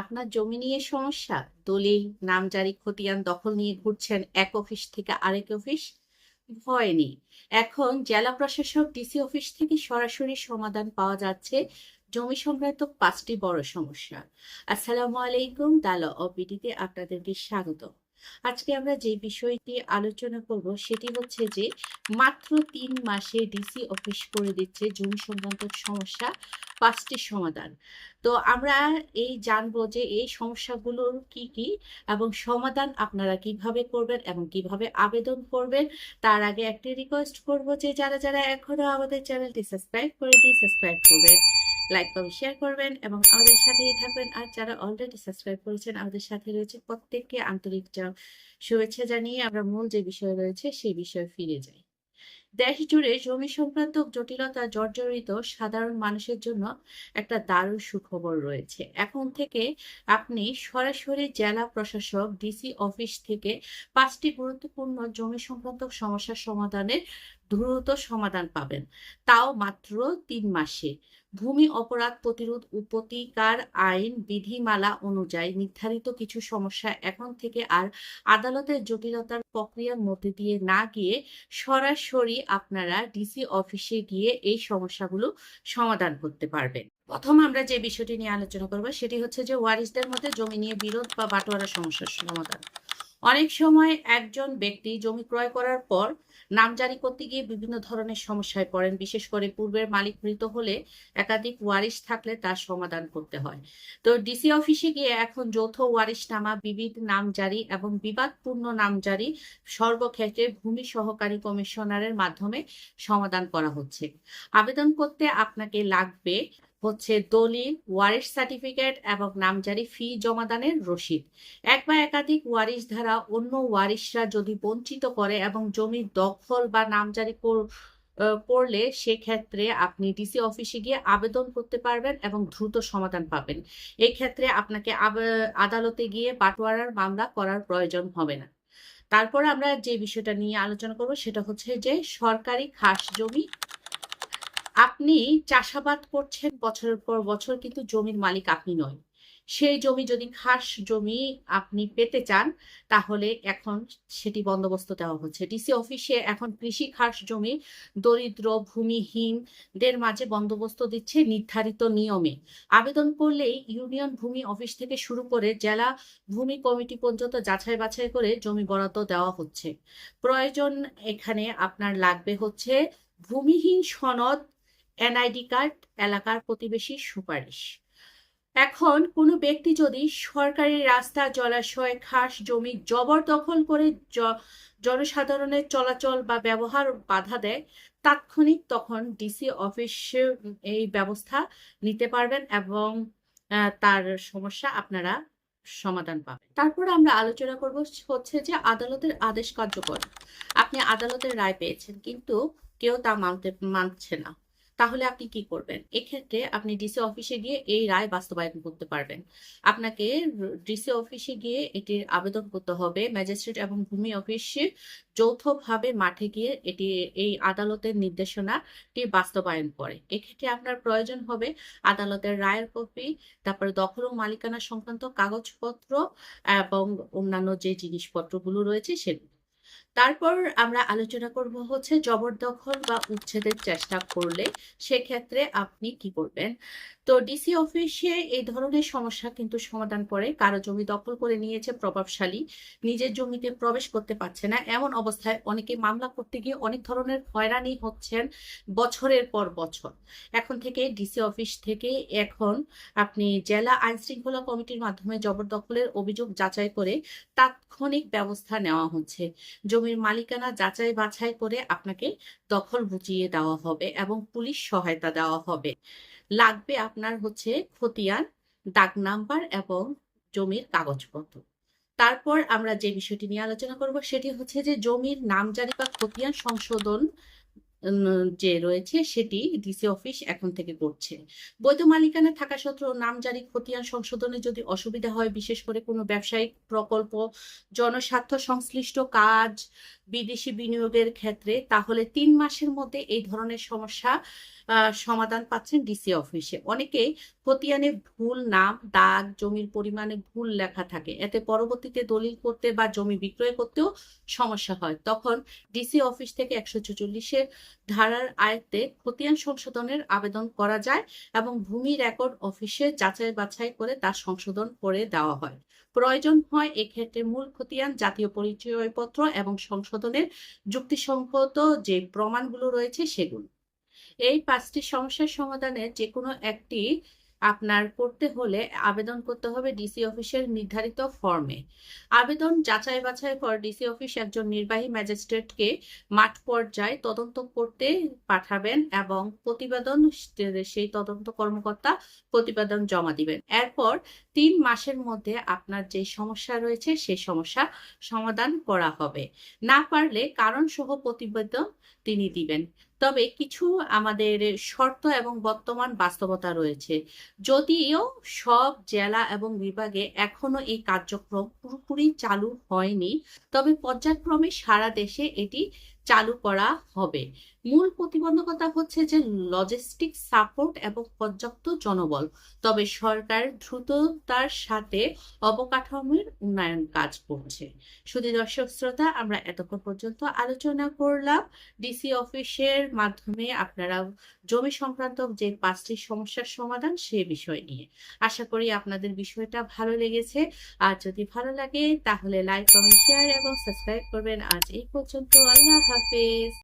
আপনার জমি নিয়ে সমস্যা? দলিল, নামজারি, খতিয়ান, দখল নিয়ে ঘুরছেন এক অফিস থেকে আরেক অফিস? ভয় নেই। এখন জেলা প্রশাসক ডিসি অফিস থেকে সরাসরি সমাধান পাওয়া যাচ্ছে। জমি সংক্রান্ত পাঁচটি বড় সমস্যা। আসসালামু আলাইকুম, দালা অপিডিতে আপনাদেরকে স্বাগত। আজকে আমরা যে বিষয়টি আলোচনা করব সেটি হচ্ছে যে মাত্র তিন মাসে ডিসি অফিস করে দিচ্ছে জমি সংক্রান্ত সমস্যা পাঁচটি সমাধান। তো আমরা এই জানব যে এই সমস্যাগুলোর কি কি এবং সমাধান আপনারা কীভাবে করবেন এবং কীভাবে আবেদন করবেন। তার আগে একটি রিকোয়েস্ট করব যে যারা যারা এখনও আমাদের চ্যানেলটি সাবস্ক্রাইব করে দিয়ে সাবস্ক্রাইব করবেন। লাইক করবেন শেয়ার করবেন এবং আমাদের সাথেই থাকবেন। আর যারা অলরেডি সাবস্ক্রাইব করেছেন, আমাদের সাথে রয়েছে প্রত্যেককে আন্তরিক শুভেচ্ছা জানিয়ে আমরা মূল যে বিষয় রয়েছে, সেই বিষয়ে ফিরে যাই। দেশ জুড়ে জমি সংক্রান্ত জটিলতা জর্জরিত সাধারণ মানুষের জন্য একটা দারুণ সুখবর রয়েছে। এখন থেকে আপনি সরাসরি জেলা প্রশাসক ডিসি অফিস থেকে পাঁচটি গুরুত্বপূর্ণ জমি সংক্রান্ত সমস্যার সমাধানের দ্রুত সমাধান পাবেন। তাও মাত্র তিন মাসে। ভূমি অপরাধ প্রতিরোধ ও প্রতিকার আইন বিধিমালা অনুযায়ী নির্ধারিত কিছু সমস্যা এখন থেকে আর আদালতের জটিলতার প্রক্রিয়ার মধ্যে দিয়ে না গিয়ে সরাসরি আপনারা ডিসি অফিসে গিয়ে এই সমস্যাগুলো সমাধান করতে পারবেন। প্রথম আমরা যে বিষয়টি নিয়ে আলোচনা করব সেটি হচ্ছে যে ওয়ারিসদের মধ্যে জমি নিয়ে বিরোধ বা বাটোয়ারা সমস্যার সমাধান। অনেক সময় একজন ব্যক্তি জমি ক্রয় করার পর নামজারি করতে গিয়ে বিভিন্ন ধরনের সমস্যায় পড়েন। বিশেষ করে পূর্বের মালিক মৃত হলে একাধিক ওয়ারিশ থাকলে তার সমাধান করতে হয়। তো ডিসি অফিসে গিয়ে এখন যৌথ ওয়ারিশনামা, বিবিধ নামজারি এবং বিবাদপূর্ণ নামজারি সর্বক্ষেত্রে ভূমি সহকারী কমিশনারের মাধ্যমে সমাধান করা হচ্ছে। আবেদন করতে আপনাকে লাগবে হচ্ছে দলিল, ওয়ারিশ সার্টিফিকেট এবং নামজারি ফি জমাদানের রসিদ। এক বা একাধিক ওয়ারিশ ধারা অন্য ওয়ারিশরা যদি বঞ্চিত করে এবং জমির দখল বা নামজারি করলে সেক্ষেত্রে আপনি ডিসি অফিসে গিয়ে আবেদন করতে পারবেন এবং দ্রুত সমাধান পাবেন। এই ক্ষেত্রে আপনাকে আদালতে গিয়ে বাটোয়ারার মামলা করার প্রয়োজন হবে না। তারপর আমরা যে বিষয়টা নিয়ে আলোচনা করব সেটা হচ্ছে যে সরকারি খাস জমি আপনি চাষাবাদ করছেন বছরের পর বছর, কিন্তু জমির মালিক আপনি নয় সেই জমি যদি খাস জমি আপনি পেতে চান, তাহলে এখন সেটি বন্দোবস্ত দেওয়া হচ্ছে। ডিসি অফিসে এখন কৃষি খাস জমি, দরিদ্র ভূমিহীনদের মাঝে বন্দোবস্ত দিচ্ছে নির্ধারিত নিয়মে। আবেদন করলেই ইউনিয়ন ভূমি অফিস থেকে শুরু করে জেলা ভূমি কমিটি পর্যন্ত যাচাই বাছাই করে জমি বরাদ্দ দেওয়া হচ্ছে। প্রয়োজন এখানে আপনার লাগবে হচ্ছে ভূমিহীন সনদ এনআইডি কার্ড এলাকার প্রতিবেশীর সুপারিশ। এখন কোনো ব্যক্তি যদি সরকারি রাস্তা, জলাশয়, খাস জমি জবরদখল করে জনসাধারণের চলাচল বা ব্যবহার বাধা দেয়, তাৎক্ষণিক তখন ডিসি অফিসে এই ব্যবস্থা নিতে পারবেন এবং তার সমস্যা আপনারা সমাধান পাবেন। তারপর আমরা আলোচনা করব হচ্ছে যে আদালতের আদেশ কার্যকর। আপনি আদালতের রায় পেয়েছেন কিন্তু কেউ তা মানতে, মানছে না। তাহলে আপনি কি করবেন? এক্ষেত্রে আপনি ডিসি অফিসে গিয়ে এই রায় বাস্তবায়ন করতে পারবেন। আপনাকে ডিসি অফিসে গিয়ে এটির আবেদন করতে হবে। ম্যাজিস্ট্রেট এবং ভূমি অফিসে যৌথভাবে মাঠে গিয়ে এটি, এই আদালতের নির্দেশনাটি বাস্তবায়ন করে। এক্ষেত্রে আপনার প্রয়োজন হবে আদালতের রায়ের কপি, তারপরে দখল ও মালিকানা সংক্রান্ত কাগজপত্র এবং অন্যান্য যে জিনিসপত্রগুলো রয়েছে সেগুলো। তারপর আমরা আলোচনা করব হচ্ছে জবরদখল বা উচ্ছেদের চেষ্টা করলে সেক্ষেত্রে আপনি কি করবেন? তো ডিসি অফিসে এই ধরনের সমস্যা কিন্তু সমাধান করে। কারও জমি দখল করে নিয়েছে, প্রভাবশালী। নিজের জমিতে প্রবেশ করতে পারছে না। এমন অবস্থায় অনেকে মামলা করতে গিয়ে অনেক ধরনের হয়রানি হচ্ছেন বছরের পর বছর। এখন থেকে ডিসি অফিস থেকে এখন আপনি জেলা আইন শৃঙ্খলা কমিটির মাধ্যমে জবরদখলের অভিযোগ যাচাই করে তাৎক্ষণিক ব্যবস্থা নেওয়া হচ্ছে। জমির মালিকানা যাচাই বাছাই করে আপনাকে দখল বুঝিয়ে দেওয়া হবে এবং পুলিশ সহায়তা দেওয়া হবে। লাগবে আপনার হচ্ছে খতিয়ান, দাগ নাম্বার এবং জমির কাগজপত্র। তারপর আমরা যে বিষয়টি নিয়ে আলোচনা করব সেটি হচ্ছে যে জমির নামজারি বা খতিয়ান সংশোধন যে রয়েছে সেটি ডিসি অফিস এখন থেকে করছে। বৈধ মালিকানা থাকা সত্ত্বেও নামজারি খতিয়ান সংশোধনে যদি অসুবিধা হয়, বিশেষ করে কোনো ব্যবসায়িক প্রকল্প, জনস্বার্থ সংশ্লিষ্ট কাজ, বিদেশি বিনিয়োগের ক্ষেত্রে, তাহলে তিন মাসের মধ্যে এই ধরনের সমস্যা সমাধান পাচ্ছেন ডিসি অফিসে অনেকে খতিয়ানে ভুল নাম, দাগ, জমির পরিমাণে ভুল লেখা থাকে। এতে পরবর্তীতে দলিল করতে বা জমি বিক্রয় করতেও সমস্যা হয়। তখন ডিসি অফিস থেকে একশো চুচল্লিশের ধারার আয়ত্তে খতিয়ান সংশোধনের আবেদন করা যায় এবং ভূমি রেকর্ড অফিসে যাচাই বাছাই করে তার সংশোধন করে দেওয়া হয়। প্রয়োজন হয় এক্ষেত্রে মূল খতিয়ান, জাতীয় পরিচয়পত্র এবং সংশোধনের যুক্তিসঙ্গত যে প্রমাণগুলো রয়েছে সেগুলো। এই পাঁচটি সমস্যার সমাধানে যে কোনো একটি আপনার করতে হলে আবেদন করতে হবে ডিসি অফিসের নির্ধারিত ফর্মে আবেদন যাচাই বাছাই পর ডিসি অফিস একজন নির্বাহী ম্যাজিস্ট্রেটকে মাঠ পর্যায়ে তদন্ত করতে পাঠাবেন এবং প্রতিবেদন সেই তদন্ত কর্মকর্তা প্রতিবেদন জমা দিবেন। এরপর তিন মাসের মধ্যে আপনার যে সমস্যা রয়েছে সেই সমস্যা সমাধান করা হবে। না পারলে কারণ সহ প্রতিবেদন তিনি দিবেন। তবে কিছু আমাদের শর্ত এবং বর্তমান বাস্তবতা রয়েছে। যদিও সব জেলা এবং বিভাগে এখনও এই কার্যক্রম পুরোপুরি চালু হয়নি, তবে পর্যায়ক্রমে সারা দেশে এটি চালু করা হবে। মূল প্রতিবন্ধকতা হচ্ছে যে লজিস্টিক সাপোর্ট এবং পর্যাপ্ত জনবল। তবে সরকার দ্রুততার সাথে অবকাঠামোর উন্নয়ন কাজ করছে। শুধু দর্শক শ্রোতা, আমরা এতক্ষণ পর্যন্ত আলোচনা করলাম। ডিসি অফিসের মাধ্যমে আপনারা জমি সংক্রান্ত যে পাঁচটি সমস্যার সমাধান সে বিষয় নিয়ে। আশা করি আপনাদের বিষয়টা ভালো লেগেছে। আর যদি ভালো লাগে, তাহলে লাইক কমেন্ট শেয়ার এবং সাবস্ক্রাইব করবেন। আজ এই পর্যন্ত, আল্লাহ her face